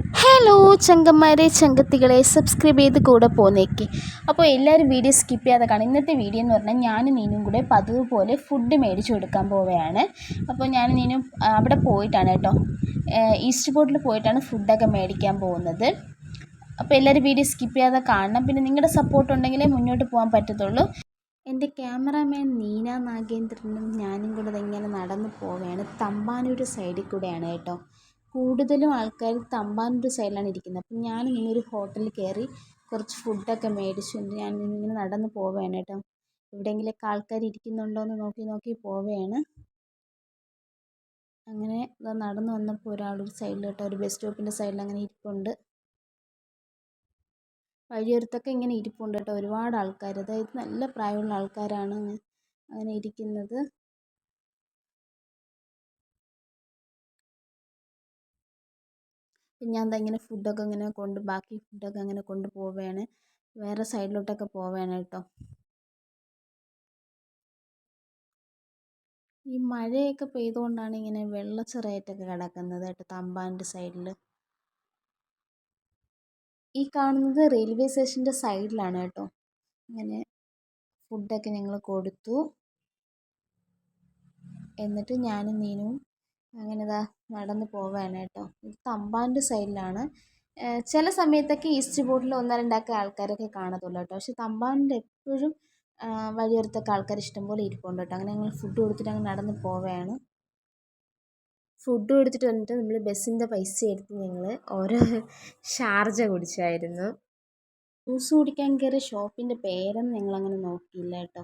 Hello ചങ്കന്മാരെ ചങ്കത്തികളെ subscribe ചെയ്ത് കൂടെ പോന്നേക്ക്. അപ്പോൾ എല്ലാവരും വീഡിയോ സ്കിപ്പ് ചെയ്യാതെ കാണും. ഇന്നത്തെ വീഡിയോ എന്ന് പറഞ്ഞാൽ ഞാനും നീനും കൂടെ പതിവ് പോലെ ഫുഡ് മേടിച്ചു കൊടുക്കാൻ പോവുകയാണ്. അപ്പോൾ ഞാനും നീനും അവിടെ പോയിട്ടാണ് കേട്ടോ. ഈസ്റ്റ് ബോട്ടിൽ പോയിട്ടാണ് ഫുഡൊക്കെ മേടിക്കാൻ പോകുന്നത്. അപ്പോൾ എല്ലാവരും വീഡിയോ സ്കിപ്പ് ചെയ്യാതെ കാണണം. പിന്നെ നിങ്ങളുടെ സപ്പോർട്ട് ഉണ്ടെങ്കിലേ മുന്നോട്ട് പോകാൻ പറ്റത്തുള്ളൂ. എന്റെ ക്യാമറാമാൻ നീന നാഗേന്ദ്രനും ഞാനും കൂടെ ഇങ്ങനെ നടന്നു പോവുകയാണ്. തമ്പാനൂർ സൈഡിൽ കൂടെയാണ് കേട്ടോ. കൂടുതലും ആൾക്കാർ തമ്പാനൂർ സൈഡിലാണ് ഇരിക്കുന്നത്. അപ്പം ഞാൻ ഇങ്ങനെ ഒരു ഹോട്ടലിൽ കയറി കുറച്ച് ഫുഡൊക്കെ മേടിച്ചുകൊണ്ട് ഞാൻ ഇങ്ങനെ നടന്ന് പോവുകയാണ് കേട്ടോ. എവിടെയെങ്കിലുമൊക്കെ ആൾക്കാർ ഇരിക്കുന്നുണ്ടോ എന്ന് നോക്കി നോക്കി പോവുകയാണ്. അങ്ങനെ നടന്നു വന്നപ്പോൾ ഒരാളൊരു സൈഡിൽ കേട്ടോ ഒരു ബസ് സ്റ്റോപ്പിന്റെ സൈഡിൽ അങ്ങനെ ഇരിപ്പുണ്ട്. വഴിയോരത്തൊക്കെ ഇങ്ങനെ ഇരിപ്പുണ്ട് കേട്ടോ. ഒരുപാട് ആൾക്കാർ അതായത് നല്ല പ്രായമുള്ള ആൾക്കാരാണ് അങ്ങനെ ഇരിക്കുന്നത്. ഞാൻ ദാ ഇങ്ങനെ ഫുഡൊക്കെ ഇങ്ങനെ കൊണ്ട് ബാക്കി ഫുഡൊക്കെ അങ്ങനെ കൊണ്ട് പോവുകയാണ് വേറെ സൈഡിലോട്ടൊക്കെ പോവുകയാണ് കേട്ടോ. ഈ മഴയൊക്കെ പെയ്തുകൊണ്ടാണ് ഇങ്ങനെ വെള്ളച്ചിറയായിട്ടൊക്കെ കിടക്കുന്നത് കേട്ടോ തമ്പാന്റെ സൈഡിൽ ഈ കാണുന്നത് റെയിൽവേ സ്റ്റേഷന്റെ സൈഡിലാണ് കേട്ടോ. അങ്ങനെ ഫുഡൊക്കെ ഞങ്ങൾ കൊടുത്തു. എന്നിട്ട് ഞാനും നീനും അങ്ങനെ ഇതാ നടന്ന് പോവുകയാണ് കേട്ടോ. ഇത് തമ്പാന്റെ സൈഡിലാണ്. ചില സമയത്തൊക്കെ ഈസ്റ്റ് ബോട്ടിൽ ഒന്നോ രണ്ടൊക്കെ ആൾക്കാരൊക്കെ കാണത്തുള്ളൂ കേട്ടോ. പക്ഷെ തമ്പാന്റെ എപ്പോഴും വഴിയോരത്തൊക്കെ ആൾക്കാർ ഇഷ്ടംപോലെ ഇരിപ്പുണ്ട് കേട്ടോ. അങ്ങനെ ഞങ്ങൾ ഫുഡ് കൊടുത്തിട്ട് അങ്ങ് നടന്ന് പോവുകയാണ് ഫുഡ് കൊടുത്തിട്ട് വന്നിട്ട് നമ്മൾ ബസ്സിന്റെ പൈസ എടുത്ത് ഞങ്ങൾ ഓരോ ഷാർജ കുടിച്ചായിരുന്നു. ജ്യൂസ് കുടിക്കാൻ കയറിയ ഷോപ്പിന്റെ പേരൊന്നും ഞങ്ങളങ്ങനെ നോക്കിയില്ല കേട്ടോ.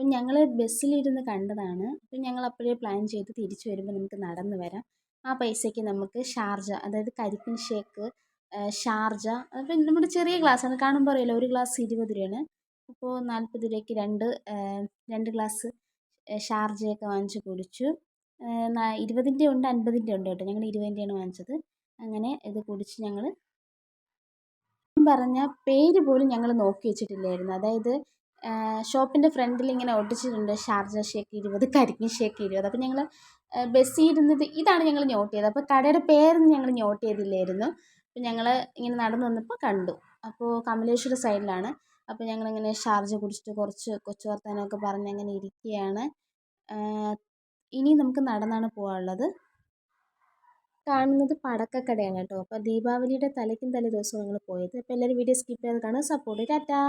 അപ്പം ഞങ്ങൾ ബസ്സിലിരുന്ന് കണ്ടതാണ്. അപ്പം ഞങ്ങൾ അപ്പോഴേ പ്ലാൻ ചെയ്ത് തിരിച്ചു വരുമ്പോൾ നമുക്ക് നടന്ന് വരാം. ആ പൈസയ്ക്ക് നമുക്ക് ഷാർജ അതായത് കരിക്കിൻ ഷേക്ക് ഷാർജ അപ്പം നമ്മുടെ ചെറിയ ഗ്ലാസ്സാണ് കാണുമ്പോൾ അറിയാലോ ഒരു ഗ്ലാസ് ഇരുപത് രൂപയാണ്. അപ്പോൾ നാൽപ്പത് രൂപയ്ക്ക് രണ്ട് രണ്ട് ഗ്ലാസ് ഷാർജയൊക്കെ വാങ്ങിച്ച് കുടിച്ചു. ഇരുപതിന്റെ ഉണ്ട് അൻപതിന്റെ ഉണ്ട് കേട്ടോ. ഞങ്ങൾ ഇരുപതിന്റെയാണ് വാങ്ങിച്ചത്. അങ്ങനെ ഇത് കുടിച്ച് ഞങ്ങൾ പറഞ്ഞ പേര് പോലും ഞങ്ങൾ നോക്കി വെച്ചിട്ടില്ലായിരുന്നു. അതായത് ഷോപ്പിന്റെ ഫ്രണ്ടിൽ ഇങ്ങനെ ഒട്ടിച്ചിട്ടുണ്ട് ഷാർജ ഷേക്ക് ഇരുപത് കരിക്കിൻ ഷേക്ക് ഇരുപത്. അപ്പോൾ ഞങ്ങൾ ബസ്സിൽ ഇരുന്നത് ഇതാണ് ഞങ്ങൾ നോട്ട് ചെയ്തത്. അപ്പോൾ കടയുടെ പേരൊന്നും ഞങ്ങൾ നോട്ട് ചെയ്തില്ലായിരുന്നു. അപ്പോൾ ഞങ്ങൾ ഇങ്ങനെ നടന്നു വന്നപ്പോൾ കണ്ടു. അപ്പോൾ കമലേശ്വര സൈഡിലാണ്. അപ്പോൾ ഞങ്ങളിങ്ങനെ ഷാർജ കുടിച്ചിട്ട് കുറച്ച് കൊച്ചു വർത്തമാനമൊക്കെ പറഞ്ഞ് അങ്ങനെ ഇരിക്കുകയാണ്. ഇനി നമുക്ക് നടന്നാണ് പോകാനുള്ളത് കാണുന്നത് പടക്കക്കടയാണ് കേട്ടോ. അപ്പോൾ ദീപാവലിയുടെ തലയ്ക്കും തലേ ദിവസവും ഞങ്ങൾ പോയത്. അപ്പോൾ എല്ലാവരും വീഡിയോ സ്കിപ്പ് ചെയ്ത് കാണുക. സപ്പോർട്ട്. ടാറ്റാ.